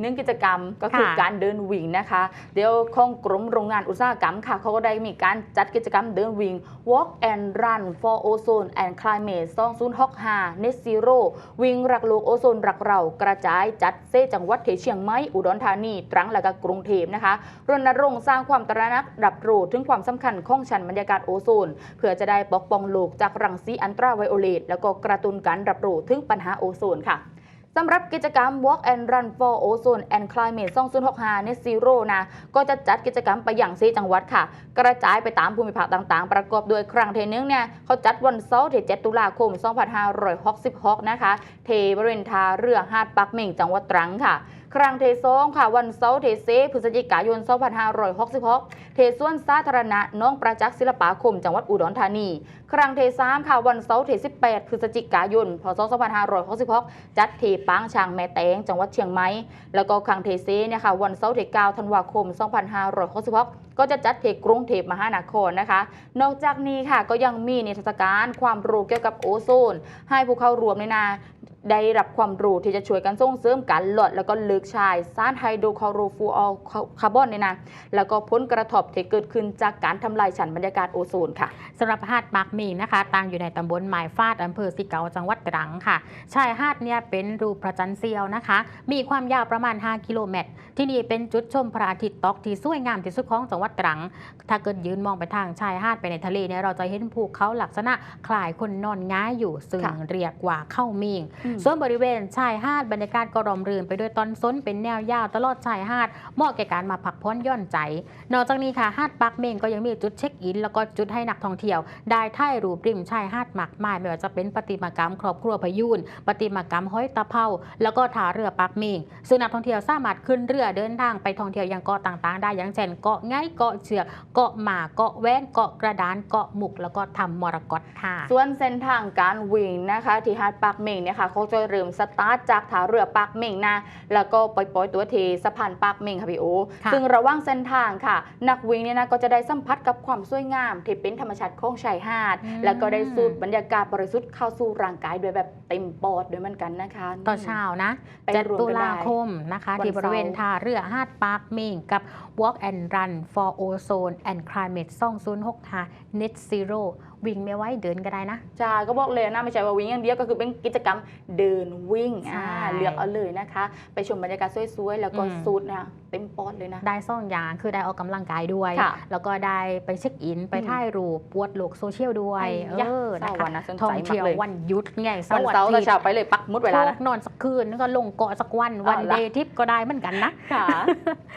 หนึ่งกิจกรรมก็คือค่ะการเดินวิ่งนะคะ เดี๋ยวของกรมโรงงานอุตสาหกรรมค่ะ เขาก็ได้มีการจัดกิจกรรมเดินวิ่ง Walk and Run for Ozone and Climate 2065 Net Zero วิ่งรักโลกโอโซนรักเรากระจายจัดเซจังหวัดเทเชียงใหม่อุดรธานีตรังและก็กรุงเทพนะคะรณรงค์สร้างความตระหนักรับรู้ถึงความสำคัญของชั้นบรรยากาศโอโซน เพื่อจะได้ปกป้องโลกจากรังสีอันตราไวโอเลตแล้วก็กระตุ้นการรับรู้ถึงปัญหาโอโซนค่ะ สำหรับกิจกรรม Walk and Run for Ozone and Climate 2065 Net Zero นะ ก็จะจัดกิจกรรมไปอย่างซีจังหวัดค่ะ กระจายไปตามภูมิภาคต่างๆ ประกอบด้วยครั้งเทนึงเนี่ย เขาจัดวันเสาร์ที่ 7 ตุลาคม 2566 นะคะ เทบริเวณท่าเรือหาดปักเม่งจังหวัดตรังค่ะ ครั้งเทสองค่ะ วันเสาร์เทเซพฤศจิกายน 2566 ทส่วนสาธารณะน้องประจักษ์ศิลปาคม จังหวัดอุดรธานี ครั้งเทสามค่ะวันเสาร์เท18พฤศจิกายนพศ2566จัดเทปางช้างแม่แตงจังหวัดเชียงใหม่แล้วก็ครั้งเทเซเนี่ยค่ะวันเสาร์เที่9ธันวาคม 2566ก็จะจัดเทกรุงเทพมหานครนะคะ นอกจากนี้ค่ะก็ยังมีนิทรรศการความรู้เกี่ยวกับโอโซน ให้ผู้เข้าร่วมในนา ได้รับความรู้ที่จะช่วยกันส่งเสริมการลดแล้วก็เลิกใชายสารไฮโดรคลอโรฟูออลคาร์บอนเนี่ยนะแล้วก็ผลกระทบที่เกิดขึ้นจากการทำลายชั้นบรรยากาศโอโซนค่ะสำหรับหาดปากมิงนะคะตั้งอยู่ในตำบลหมายฟาดอำเภอสิเกาจังหวัดตรังค่ะชายหาดเนี่ยเป็นรูปพระจันทร์เซียวนะคะ มีความยาวประมาณ 5 กิโลเมตร ที่นี่เป็นจุดชมพระอาทิตย์ตกที่สวยงามที่สุดของจังหวัดตรัง ถ้าเกิดยืนมองไปทางชายหาดไปในทะเลเนี่ยเราจะเห็นภูเขาลักษณะคล้ายคนนอนง่ายอยู่ซึ่งค่ะเรียกว่าเข้ามิงอืมส่วนบริเวณชายหาดบรรยากาศก็ร่มรื่นไปด้วยต้นส้นเป็นแนวยาวตลอดชายหาดเหมาะแก่การมาพักผ่อนหย่อนใจ นอกจากนี้ค่ะหาดปักเมงก็ยังมีจุดเช็คอิน แล้วก็จุดให้นักท่องเที่ยว ได้ถ่ายรูปริมชายหาดหมากไม้ไม่ว่าจะเป็นประติมากรรมครอบครัวพยูนประติมากรรมห้อยตะเภาแล้วก็ท่าเรือปักเมงซึ่งนักท่องเที่ยวสามารถขึ้นเรือเดินทางไปท่องเที่ยวยังเกาะต่างๆ ได้อย่างเช่นเกาะไง่เกาะเชือกเกาะหมาเกาะแว้นเกาะกระดานเกาะหมุก แล้วก็ทำมรกตค่ะ ส่วนเส้นทางการวิ่งนะคะที่หาดปากเม่งเนี่ยค่ะเขาจะเริ่มสตาร์ทจากท่าเรือปากเม่งนะแล้วก็ไปปล่อยตัวที่สะพานปากเม่งค่ะพี่โอค่ะซึ่งระหว่างเส้นทางค่ะ นักวิ่งเนี่ยนะก็จะได้สัมผัสกับความสวยงามที่เป็นธรรมชาติของชายหาด แล้วก็ได้สูดบรรยากาศบริสุทธิ์เข้าสู่ร่างกายโดยแบบเต็มปอดด้วยเหมือนกันนะคะตอนเช้านะไปเจ็ดรวมตุกันได้ลาคมนะคะวันที่บริเวณเสาร์ท่าเรือหาดปาร์คเมงกับ Walk and Run for Ozone and Climate 2065 Net Zero วิ่งไม่ไหวเดินก็ได้นะใช่ก็บอกเลยนะไม่ใช่ว่าวิ่งอย่างเดียวก็คือเป็นกิจกรรมเดินวิ่งใช่อ่าเลือกเอาเลยนะคะ ไปชมบรรยากาศสวยๆแล้วก็อืมสูดนะเต็มปอดเลยนะ ได้ซ่องอย่างคือได้ออกกำลังกายด้วยค่ะแล้วก็ได้ไปเช็คอิน ไปอืมถ่ายรูปปวดโลกโซเชียลด้วยไอ้ยะเออเศร้านะคะวันนะสนใจท่องเที่ยวมากเลยวันหยุดไงวันเสาร์อาแต่ทิตย์เช้าไปเลยปักมุดเวลานะนอนสักคืนแล้วก็ลงเกาะสักวันวันเอาเดละย์ทิปก็ได้เหมือนกันนะค่ะ